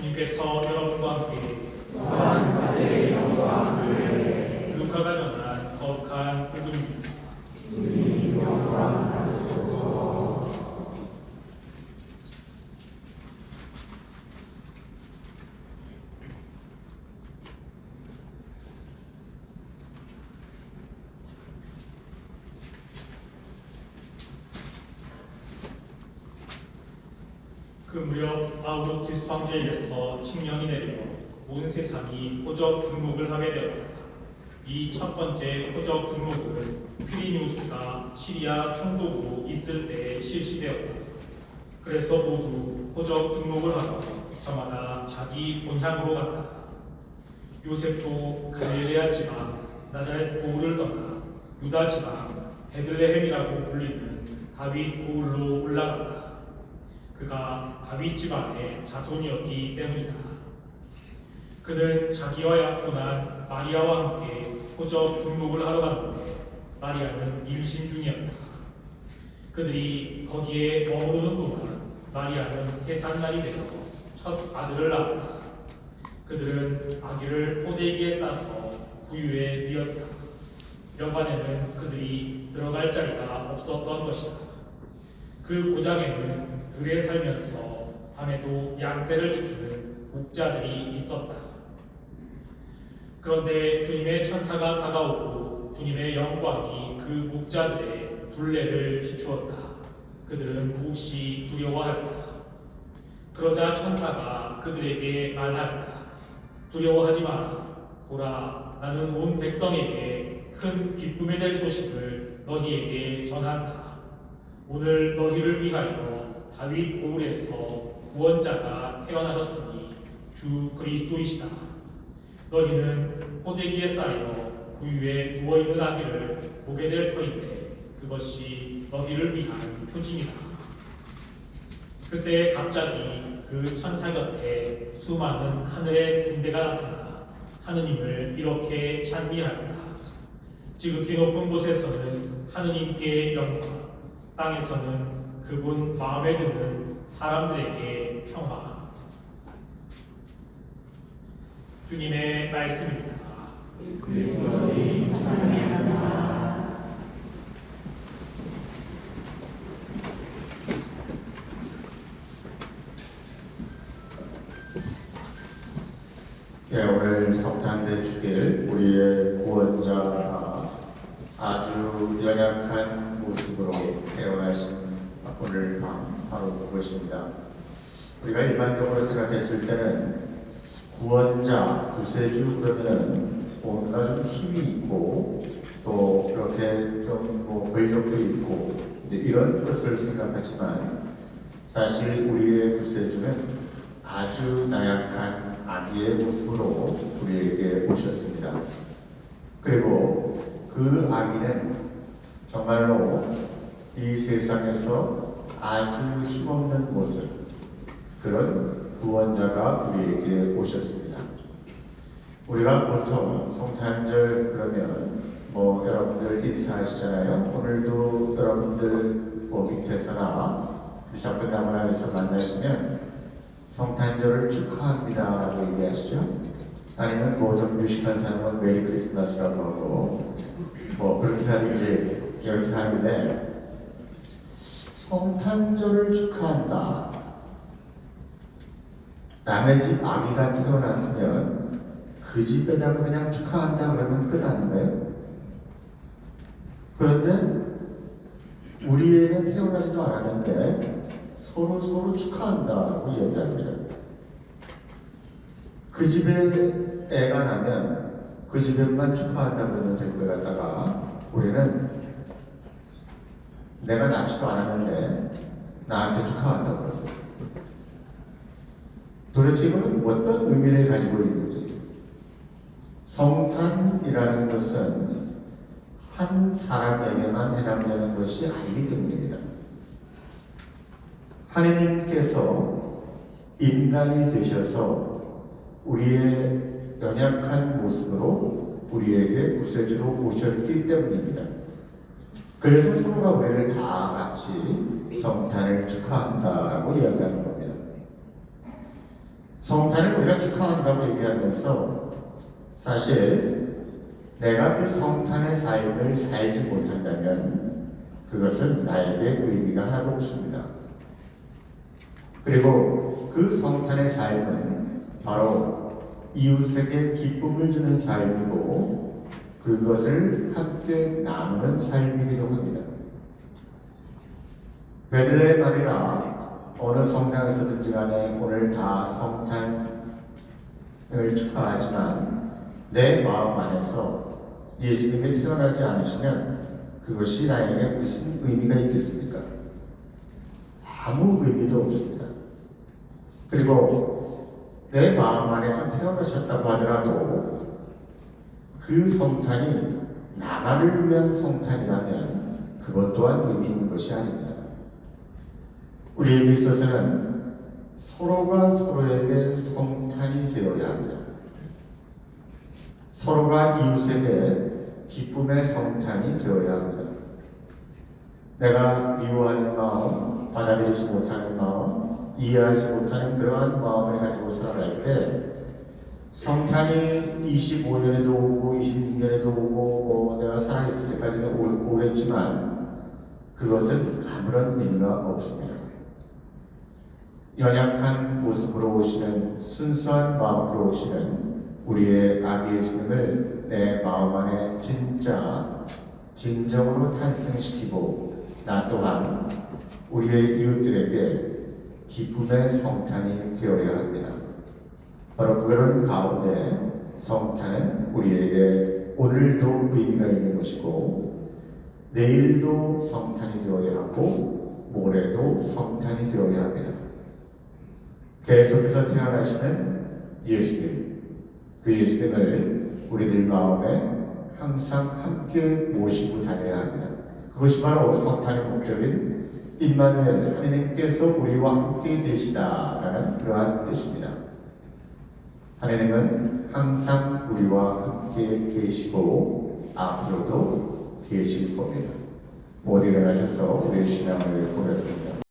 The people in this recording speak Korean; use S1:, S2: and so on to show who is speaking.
S1: 주님께서 여러분과 함께 루카가 전한 거룩한 복음입니다. 그 무렵 아우구스티스 황제에게서 칙령이 내려 온 세상이 호적 등록을 하게 되었다. 이 첫 번째 호적 등록은 퀴리니우스가 시리아 총독으로 있을 때 실시되었다. 그래서 모두 호적 등록을 하고 저마다 자기 본향으로 갔다. 요셉도 갈릴레아 지방 나자렛 고을을 떠나 유다 지방 베들레헴이라고 불리는 다윗 고을로 올라갔다. 그가 다윗 집안의 자손이었기 때문이다. 그는 자기와 약혼한 마리아와 함께 호적 등록을 하러 갔는데 마리아는 일신 중이었다. 그들이 거기에 머무르는 동안 마리아는 해산날이 되어 첫 아들을 낳았다. 그들은 아기를 포대기에 싸서 구유에 뉘었다. 여관에는 그들이 들어갈 자리가 없었던 것이다. 그 고장에는 들에 살면서 밤에도 양떼를 지키는 목자들이 있었다. 그런데 주님의 천사가 다가오고 주님의 영광이 그 목자들의 둘레를 비추었다. 그들은 몹시 두려워하였다. 그러자 천사가 그들에게 말하였다. 두려워하지 마라. 보라, 나는 온 백성에게 큰 기쁨이 될 소식을 너희에게 전한다. 오늘 너희를 위하여 다윗 고을에서 구원자가 태어나셨으니 주 그리스도이시다. 너희는 호대기에 쌓여 구유에 누워 있는 아기를 보게 될 터인데 그것이 너희를 위한 표징이다. 그때 갑자기 그 천사 곁에 수많은 하늘의 군대가 나타나 하느님을 이렇게 찬미하였다. 지극히 높은 곳에서는 하느님께 영광, 땅에서는 그분 마음에 드는 사람들에게 평화. 주님의 말씀입니다.
S2: 예, 오늘 성탄대 주일 우리의 구원자가 아주 연약한 모습으로 태어나신 오늘 밤 바로 그것입니다. 우리가 일반적으로 생각했을 때는 구원자, 구세주 그러면은 뭔가 좀 힘이 있고 또 그렇게 좀뭐 권력도 있고 이제 이런 것을 생각하지만 사실 우리의 구세주는 아주 나약한 아기의 모습으로 우리에게 오셨습니다. 그리고 그 아기는 정말로 이 세상에서 아주 힘없는 모습, 그런 구원자가 우리에게 오셨습니다. 우리가 보통 성탄절 그러면 뭐 여러분들 인사하시잖아요. 오늘도 여러분들 뭐 밑에서나 미사 끝나고 나서 만나시면 성탄절을 축하합니다 라고 얘기하시죠. 아니면 뭐 좀 유식한 사람은 메리 크리스마스라고 하고 뭐 그렇게 하든지 이렇게 하는데 성탄절을 축하한다. 남의 집 아기가 태어났으면 그 집에다가 그냥 축하한다 그러면 끝 아닌가요? 그런데 우리 애는 태어나지도 않았는데 서로 서로 축하한다고 얘기합니다. 그 집에 애가 나면 그 집에만 축하한다 그러면 될 걸 갖다가 우리는 내가 낳지도 않았는데 나한테 축하한다고 그러죠. 도대체 이거는 어떤 의미를 가지고 있는지 성탄이라는 것은 한 사람에게만 해당되는 것이 아니기 때문입니다. 하느님께서 인간이 되셔서 우리의 연약한 모습으로 우리에게 구세주로 오셨기 때문입니다. 그래서 서로가 우리를 다 같이 성탄을 축하한다라고 이야기하는 겁니다. 성탄을 우리가 축하한다고 얘기하면서 사실 내가 그 성탄의 삶을 살지 못한다면 그것은 나에게 의미가 하나도 없습니다. 그리고 그 성탄의 삶은 바로 이웃에게 기쁨을 주는 삶이고 그것을 함께 나누는 삶이기도 합니다. 베들레헴 아니라 어느 성당에서든지 간에 오늘 다 성탄을 축하하지만 내 마음 안에서 예수님이 태어나지 않으시면 그것이 나에게 무슨 의미가 있겠습니까? 아무 의미도 없습니다. 그리고 내 마음 안에서 태어나셨다고 하더라도 그 성탄이 나만을 위한 성탄이라면 그것 또한 의미 있는 것이 아닙니다. 우리에게 있어서는 서로가 서로에게 성탄이 되어야 합니다. 서로가 이웃에게 기쁨의 성탄이 되어야 합니다. 내가 미워하는 마음, 받아들이지 못하는 마음, 이해하지 못하는 그러한 마음을 가지고 살아갈 때 성탄이 25년에도 오고 26년에도 오고 뭐 내가 살아있을 때까지는 오, 오겠지만 그것은 아무런 의미가 없습니다. 연약한 모습으로 오시는 순수한 마음으로 오시는 우리의 아기 예수님을 내 마음 안에 진짜 진정으로 탄생시키고 나 또한 우리의 이웃들에게 기쁨의 성탄이 되어야 합니다. 바로 그런 가운데 성탄은 우리에게 오늘도 의미가 있는 것이고 내일도 성탄이 되어야 하고 모레도 성탄이 되어야 합니다. 계속해서 태어나시는 예수님, 그 예수님을 우리들 마음에 항상 함께 모시고 다녀야 합니다. 그것이 바로 성탄의 목적인 임마누엘 하나님께서 우리와 함께 계시다라는 그러한 뜻입니다. 하나님은 항상 우리와 함께 계시고 앞으로도 계실 겁니다. 모두 일어나셔서 우리의 신앙을 고백합니다.